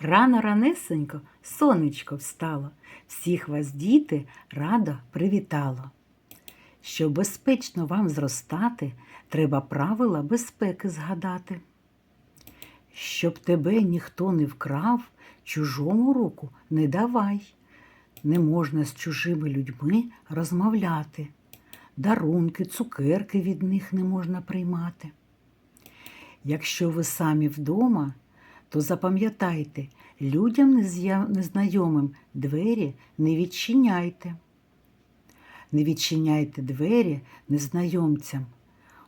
Рано ранесенько сонечко встало, всіх вас, діти, радо привітало. Щоб безпечно вам зростати, треба правила безпеки згадати. Щоб тебе ніхто не вкрав, чужому руку не давай. Не можна з чужими людьми розмовляти. Дарунки, цукерки від них не можна приймати. Якщо ви самі вдома, то запам'ятайте, людям незнайомим двері не відчиняйте. Не відчиняйте двері незнайомцям.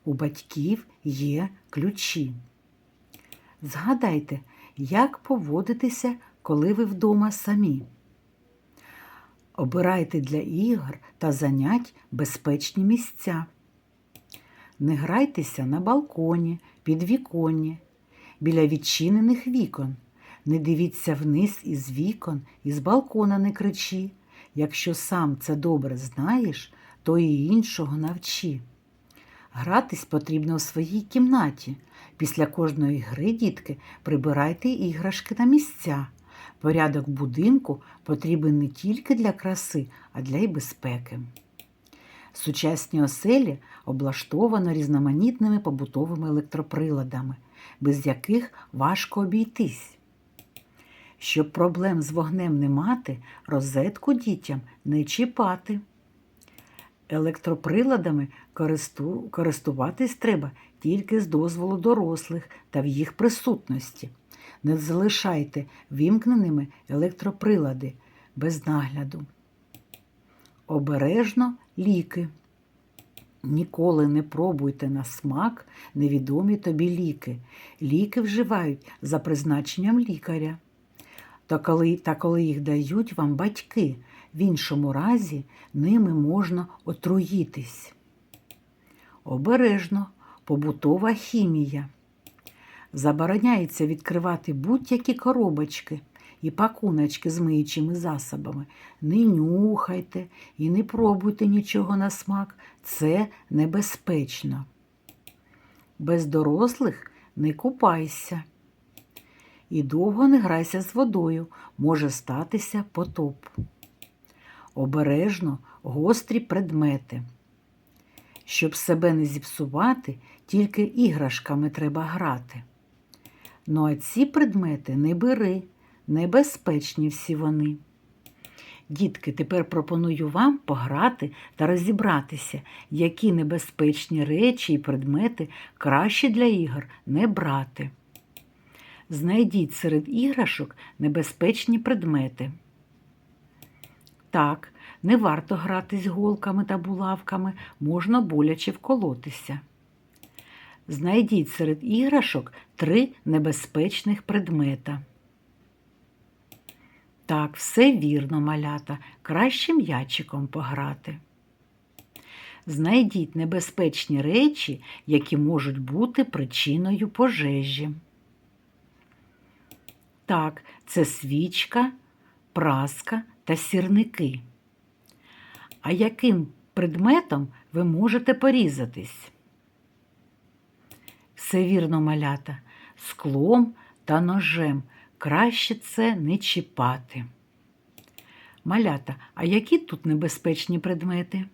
У батьків є ключі. Згадайте, як поводитися, коли ви вдома самі. Обирайте для ігор та занять безпечні місця. Не грайтеся на балконі, під віконні, біля відчинених вікон. Не дивіться вниз із вікон, із балкона не кричи. Якщо сам це добре знаєш, то і іншого навчи. Гратись потрібно у своїй кімнаті. Після кожної гри, дітки, прибирайте іграшки на місця. Порядок будинку потрібен не тільки для краси, а для й безпеки. Сучасні оселі облаштовано різноманітними побутовими електроприладами, без яких важко обійтись. Щоб проблем з вогнем не мати, розетку дітям не чіпати. Електроприладами користу- користуватись треба тільки з дозволу дорослих та в їх присутності. Не залишайте вімкненими електроприлади без нагляду. Обережно ліки. Ніколи не пробуйте на смак невідомі тобі ліки. Ліки вживають за призначенням лікаря. Та коли, та коли їх дають вам батьки, в іншому разі ними можна отруїтись. Обережно побутова хімія. Забороняється відкривати будь-які коробочки і пакуночки з миючими засобами. Не нюхайте і не пробуйте нічого на смак. Це небезпечно. Без дорослих не купайся. І довго не грайся з водою, може статися потоп. Обережно гострі предмети. Щоб себе не зіпсувати, тільки іграшками треба грати. Ну а ці предмети не бери, небезпечні всі вони. Дітки, тепер пропоную вам пограти та розібратися, які небезпечні речі і предмети краще для ігор не брати. Знайдіть серед іграшок небезпечні предмети. Так, не варто грати з голками та булавками, можна боляче вколотися. Знайдіть серед іграшок три небезпечних предмета. Так, все вірно, малята, краще м'ячиком пограти. Знайдіть небезпечні речі, які можуть бути причиною пожежі. Так, це свічка, праска та сірники. А яким предметом ви можете порізатись? Все вірно, малята, склом та ножем краще це не чіпати. Малята, а які тут небезпечні предмети?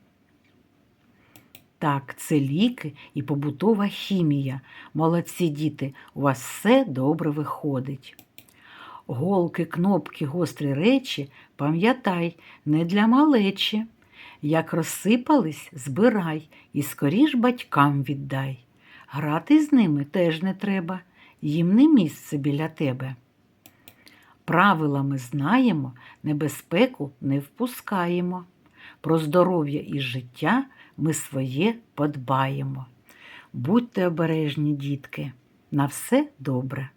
Так, це ліки і побутова хімія. Молодці діти, у вас все добре виходить. Голки, кнопки, гострі речі, пам'ятай, не для малечі. Як розсипались, збирай і скоріш батькам віддай. Грати з ними теж не треба, їм не місце біля тебе. Правила ми знаємо, небезпеку не впускаємо. Про здоров'я і життя ми своє подбаємо. Будьте обережні, дітки, на все добре.